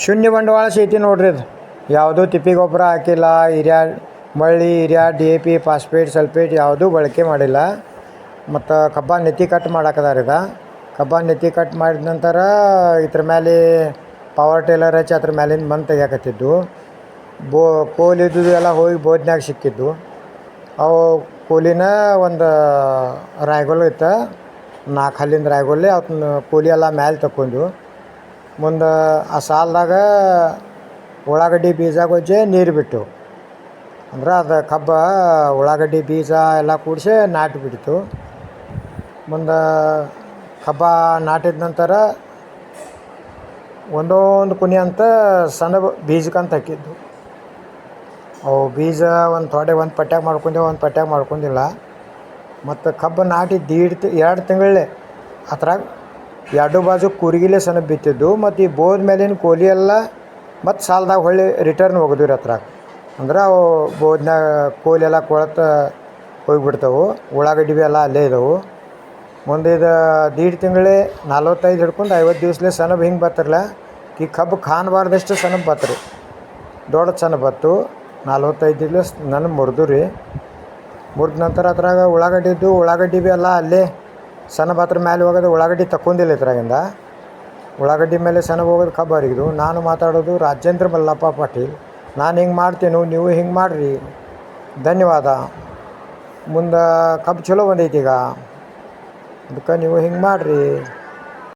ಶೂನ್ಯ ಬಂಡವಾಳ ಶೇತಿ ನೋಡ್ರಿ ಅದು. ಯಾವುದೂ ತಿಪ್ಪಿ ಗೊಬ್ಬರ ಹಾಕಿಲ್ಲ, ಹಿರಿಯ ಮಳ್ಳಿ ಹಿರಿಯ D A P, phosphate, sulphate ಯಾವುದೂ ಬಳಕೆ ಮಾಡಿಲ್ಲ. ಮತ್ತು ಕಬ್ಬ ನೆತ್ತಿ ಕಟ್ ಮಾಡಾಕದಾರ ಇದು ಕಬ್ಬ ನೆತ್ತಿ ಕಟ್ ಮಾಡಿದ ನಂತರ ಇದ್ರ ಮೇಲೆ ಪವರ್ ಟೇಲರ್ ಹಚ್ಚಿ ಅದ್ರ ಮೇಲಿಂದ ಮಣ್ಣು ತೆಗಿಯಾಕತ್ತಿದ್ದು. ಬೋ ಕೋಲಿದ್ದು ಎಲ್ಲ ಹೋಗಿ ಬೋದ್ನ್ಯಾಗ ಸಿಕ್ಕಿದ್ದು. ಅವು ಕೂಲಿನ ಒಂದು ರಾಯ್ಗೊಲ್ ಇತ್ತು ನಾಲ್ಕು ಹಲ್ಲಿಂದ ರಾಯ್ಗೊಲ್ಲಿ ಅವನ್ನ ಕೂಲಿ ಎಲ್ಲ ಮ್ಯಾಲೆ ತಕ್ಕೊಂಡು ಮುಂದೆ ಆ ಸಾಲದಾಗ ಉಳ್ಳಾಗಡ್ಡಿ ಬೀಜ ಗೊಜ್ಜೆ ನೀರು ಬಿಟ್ಟು, ಅಂದ್ರೆ ಅದು ಕಬ್ಬ, ಉಳ್ಳಾಗಡ್ಡಿ ಬೀಜ ಎಲ್ಲ ಕೂಡಿಸಿ ನಾಟಿ ಬಿಡ್ತು. ಮುಂದೆ ಕಬ್ಬ ನಾಟಿದ ನಂತರ ಒಂದೊಂದು ಕುನಿ ಅಂತ ಸಣ್ಣ ಬೀಜಕ್ಕಂತ ಹಾಕಿದ್ದು. ಅವು ಬೀಜ ಒಂದು ತೊಡೆ ಒಂದು ಪಟ್ಯಾಗ ಮಾಡ್ಕೊಂಡೆ ಒಂದು ಪಟ್ಯಾಗ ಮಾಡ್ಕೊಂಡಿಲ್ಲ. ಮತ್ತು ಕಬ್ಬು ನಾಟಿ ದೀಡ್ ಎರಡು ತಿಂಗಳೇ ಅದ್ರಾಗ ಎರಡು ಬಾಜು ಕೂರ್ಗಿಲೆ ಸಣ್ಣ ಬಿತ್ತಿದ್ದು, ಮತ್ತು ಈ ಬೋದ ಮೇಲಿನ ಕೋಲಿ ಎಲ್ಲ ಮತ್ತು ಸಾಲದಾಗ ಹೊಳ್ಳಿ ರಿಟರ್ನ್ ಹೋಗಿದ್ವಿ ರೀ ಅದ್ರಾಗ ಅಂದ್ರೆ ಅವು ಬೋದ್ನಾಗ ಕೋಲಿ ಎಲ್ಲ ಕೊಳತ ಹೋಗಿಬಿಡ್ತಾವೆ. ಉಳ್ಳಾಗಡ್ಡಿ ಬಿ ಎಲ್ಲ ಅಲ್ಲೇ ಇದಾವೆ. ಮುಂದೆ ಇದು ದೀಡ್ ತಿಂಗಳೇ ನಲ್ವತ್ತೈದು ಹಿಡ್ಕೊಂಡು ಐವತ್ತು ದಿವ್ಸಲೇ ಸಣ್ಣ ಹಿಂಗೆ ಬರ್ತಿರಲ್ಲ ಈ ಕಬ್ಬು ಕಾಣಬಾರ್ದಷ್ಟು ಸಣ್ಣ ಬತ್ತರಿ. ದೊಡ್ಡ ಸಣ್ಣ ಬತ್ತು ನಲ್ವತ್ತೈದು ದಿವ್ಸ ನನ್ನ ಮುರಿದು ರೀ ಮುರಿದ ನಂತರ ಅದ್ರಾಗ ಉಳ್ಳಾಗಡ್ಡಿದ್ದು ಉಳ್ಳಾಗಡ್ಡಿ ಬಿ ಎಲ್ಲ ಅಲ್ಲೇ ಸಣ್ಣ ಪಾತ್ರ ಮೇಲೆ ಹೋಗೋದು ಉಳ್ಳಾಗಡ್ಡಿ ತಕ್ಕೊಂಡಿಲ್ಲ ಇದ್ರಾಗಿಂದ. ಉಳ್ಳಾಗಡ್ಡಿ ಮೇಲೆ ಸಣ್ಣ ಹೋಗೋದು ಕಬ್ಬು ಅರಿಗಿದು ನಾನು ಮಾತಾಡೋದು ರಾಜೇಂದ್ರ ಮಲ್ಲಪ್ಪ ಪಾಟೀಲ್. ನಾನು ಹಿಂಗೆ ಮಾಡ್ತೀನಿ, ನೀವು ಹಿಂಗೆ ಮಾಡಿರಿ? ಧನ್ಯವಾದ. ಮುಂದೆ ಕಬ್ಬು ಚಲೋ ಬಂದೈತಿ ಈಗ. ಅದಕ್ಕೆ ನೀವು ಹಿಂಗೆ ಮಾಡಿರಿ?